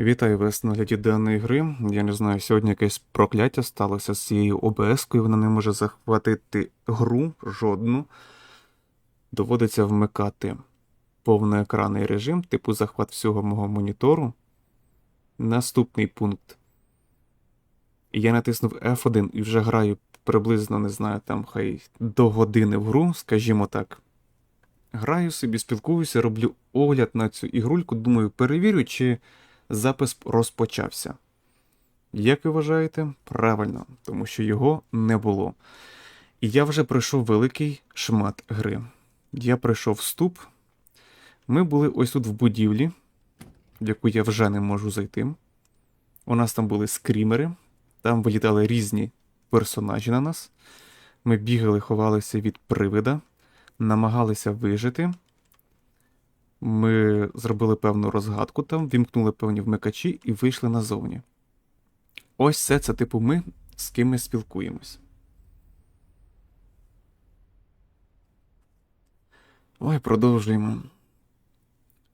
Вітаю вас на гляді даної гри. Я не знаю, сьогодні якесь прокляття сталося з цією ОБС-кою, вона не може захватити гру жодну. Доводиться вмикати повноекранний режим, типу захват всього мого монітору. Наступний пункт. Я натиснув F1 і вже граю приблизно, не знаю, там хай до години в гру, скажімо так. Граю собі, спілкуюся, роблю огляд на цю ігрульку, думаю, перевірю, чи запис розпочався. Як ви вважаєте? Правильно, тому що його не було. І я вже пройшов великий шмат гри. Я пройшов вступ. Ми були ось тут в будівлі, в яку я вже не можу зайти. У нас там були скрімери, там вилітали різні персонажі на нас. Ми бігали, ховалися від привида, намагалися вижити. Ми зробили певну розгадку там, вімкнули певні вмикачі і вийшли назовні. Ось це це типу ми, з ким ми спілкуємось. Ой, продовжуємо.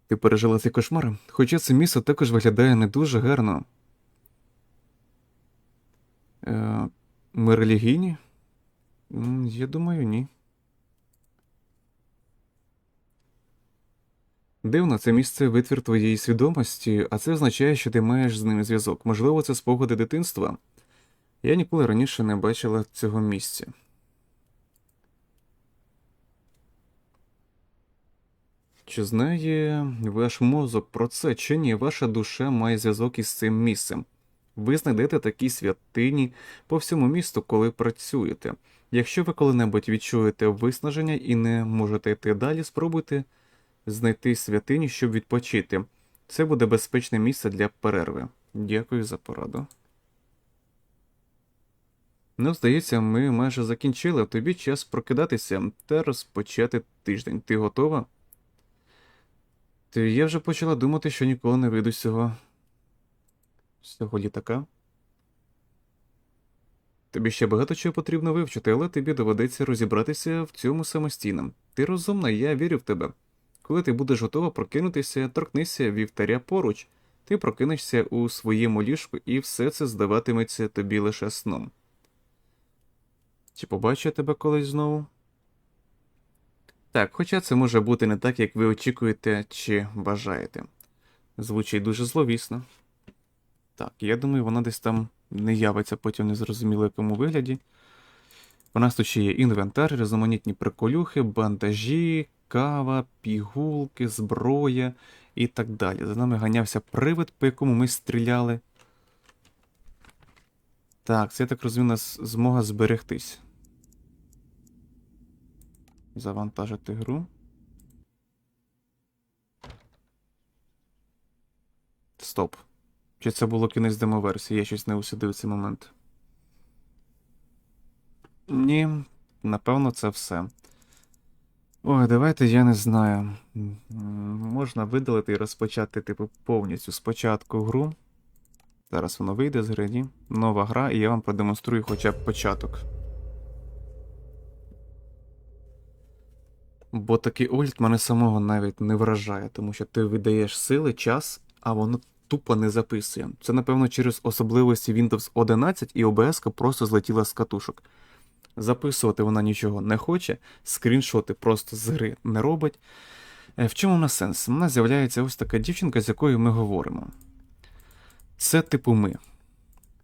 Ти пережила цей кошмар? Хоча це місто також виглядає не дуже гарно. Е, ми релігійні? Я думаю, ні. Дивно, це місце витвір твоєї свідомості, а це означає, що ти маєш з ними зв'язок. Можливо, це спогади дитинства. Я ніколи раніше не бачила цього місця. Чи знає ваш мозок про це, чи ні? Ваша душа має зв'язок із цим місцем. Ви знайдете такі святині по всьому місту, коли працюєте. Якщо ви коли-небудь відчуєте виснаження і не можете йти далі, спробуйте знайти святиню, щоб відпочити. Це буде безпечне місце для перерви. Дякую за пораду. Ну, здається, ми майже закінчили. Тобі час прокидатися та розпочати тиждень. Ти готова? Ти я вже почала думати, що ніколи не вийду з цього. з цього літака. Тобі ще багато чого потрібно вивчити, але тобі доведеться розібратися в цьому самостійно. Ти розумна, я вірю в тебе. Коли ти будеш готова прокинутися, торкнися вівтаря поруч, ти прокинешся у своєму ліжку, і все це здаватиметься тобі лише сном. Чи побачу я тебе колись знову? Так, хоча це може бути не так, як ви очікуєте чи бажаєте. Звучить дуже зловісно. Так, я думаю, вона десь там не явиться потім незрозуміло якому вигляді. У нас тут ще є інвентар, різноманітні приколюхи, бандажі, кава, пігулки, зброя і так далі. За нами ганявся привид, по якому ми стріляли. Так, це я так розумію, у нас змога зберегтись. Завантажити гру. Стоп. Чи це було кінець демоверсії? Я щось не усидив цей момент. Ні, напевно, це все. Ой, давайте я не знаю. Можна видалити і розпочати, типу, повністю спочатку гру. Зараз воно вийде з гри, ні? Нова гра, і я вам продемонструю хоча б початок. Бо такий огляд мене самого навіть не вражає, тому що ти видаєш сили, час, а воно тупо не записує. Це, напевно, через особливості Windows 11 і OBS просто злетіла з катушок. Записувати вона нічого не хоче, скріншоти просто з гри не робить. Е, В чому в нас сенс? У нас з'являється ось така дівчинка, з якою ми говоримо. Це типу ми.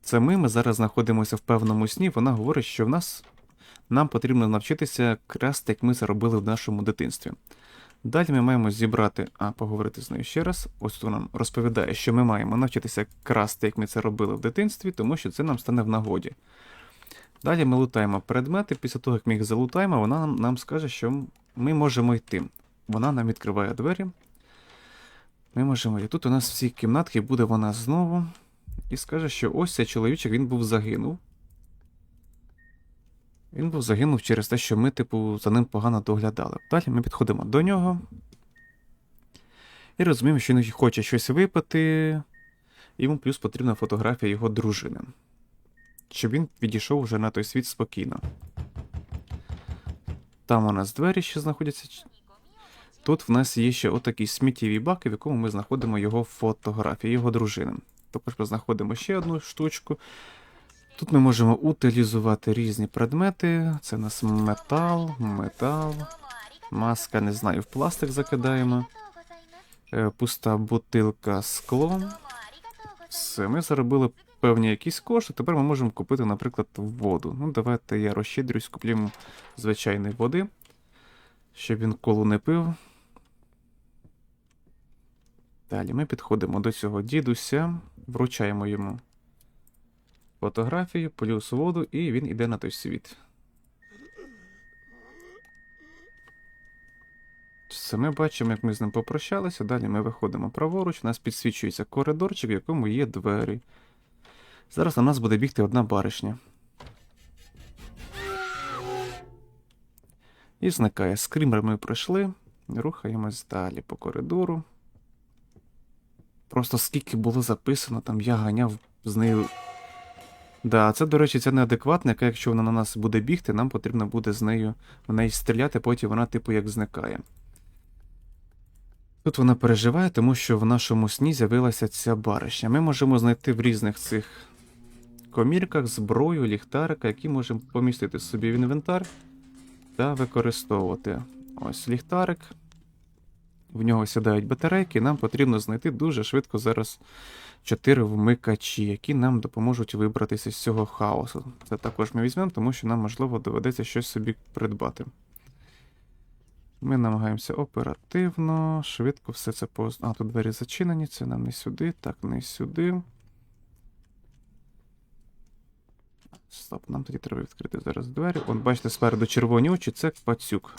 Це ми, ми зараз знаходимося в певному сні. Вона говорить, що в нас нам потрібно навчитися красти, як ми це робили в нашому дитинстві. Далі ми маємо зібрати, а поговорити з нею ще раз. Ось тут нам розповідає, що ми маємо навчитися красти, як ми це робили в дитинстві, тому що це нам стане в нагоді. Далі ми лутаємо предмети. Після того, як ми їх залутаємо, вона нам, нам скаже, що ми можемо йти. Вона нам відкриває двері. Ми можемо йти. Тут у нас в цій кімнатці буде вона знову. І скаже, що ось цей чоловічок він був загинув. Він був загинув через те, що ми, типу, за ним погано доглядали. Далі ми підходимо до нього. І розуміємо, що він хоче щось випити. Йому плюс потрібна фотографія його дружини. Щоб він відійшов вже на той світ спокійно. Там у нас двері ще знаходяться. Тут в нас є ще отакий сміттєвий бак, в якому ми знаходимо його фотографії, його дружини. Також ми знаходимо ще одну штучку. Тут ми можемо утилізувати різні предмети. Це у нас метал, метал, маска, не знаю, в пластик закидаємо. Е, Пуста бутилка скло. Все, ми заробили певні якісь кошти. Тепер ми можемо купити, наприклад, воду. Ну, давайте я розщедрюсь, куплю звичайної води, щоб він колу не пив. Далі ми підходимо до цього дідуся, вручаємо йому фотографію, плюс воду, і він іде на той світ. Все, ми бачимо, як ми з ним попрощалися. Далі ми виходимо праворуч, у нас підсвічується коридорчик, в якому є двері. Зараз на нас буде бігти одна баришня. І зникає. Скрімер ми пройшли. Рухаємось далі по коридору. Просто скільки було записано, там я ганяв з нею. Да, це, до речі, ця неадекватна, яка, якщо вона на нас буде бігти, нам потрібно буде з нею в неї стріляти, потім вона, типу, як зникає. Тут вона переживає, тому що в нашому сні з'явилася ця баришня. Ми можемо знайти в різних цих комірках зброю, ліхтарика, які можемо помістити собі в інвентар та використовувати. Ось ліхтарик. В нього сідають батарейки, нам потрібно знайти дуже швидко зараз 4 вмикачі, які нам допоможуть вибратися з цього хаосу. Це також ми візьмемо, тому що нам, можливо, доведеться щось собі придбати. Ми намагаємося оперативно, швидко все це поз... А, тут двері зачинені, це нам не сюди, так, не сюди. Стоп, нам тоді треба відкрити зараз двері. От бачите, спереду червоні очі, це пацюк.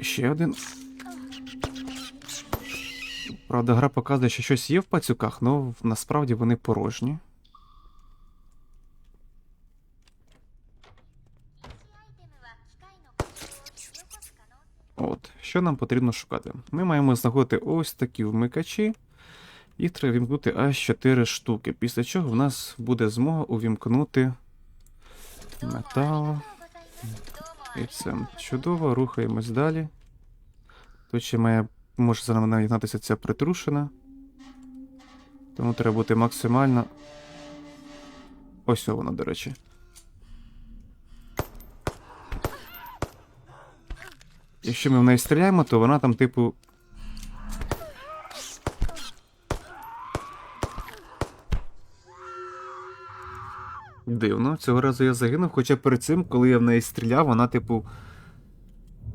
Ще один. Правда, гра показує, що щось є в пацюках, але насправді вони порожні. От, що нам потрібно шукати? Ми маємо знаходити ось такі вмикачі. Їх треба вімкнути аж 4 штуки. Після чого в нас буде змога увімкнути метал. І все. Чудово, рухаємось далі. Тут ще має, може зараз наєднатися ця притрушена. Тому треба бути максимально. Ось вона, до речі. Якщо ми в неї стріляємо, то вона там, типу. Дивно, цього разу я загинув, хоча перед цим, коли я в неї стріляв, вона, типу,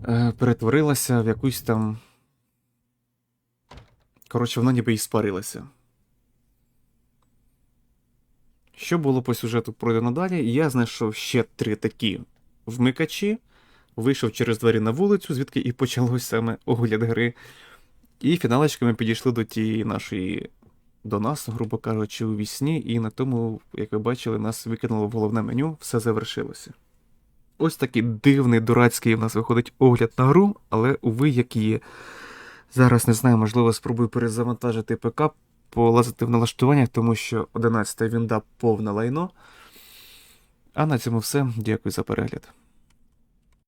е, перетворилася в якусь там. Коротше, вона ніби і спарилася. Що було по сюжету пройдено далі? Я знайшов ще три такі вмикачі, вийшов через двері на вулицю, звідки і почалось саме огляд гри. І фіналочками підійшли до тієї нашої. До нас, грубо кажучи, у вісні, і на тому, як ви бачили, нас викинуло в головне меню, все завершилося. Ось такий дивний, дурацький в нас виходить огляд на гру, але уви, як є. Зараз не знаю, можливо, спробую перезавантажити ПК, полазити в налаштуваннях, тому що 11 вінда повне лайно. А на цьому все. Дякую за перегляд.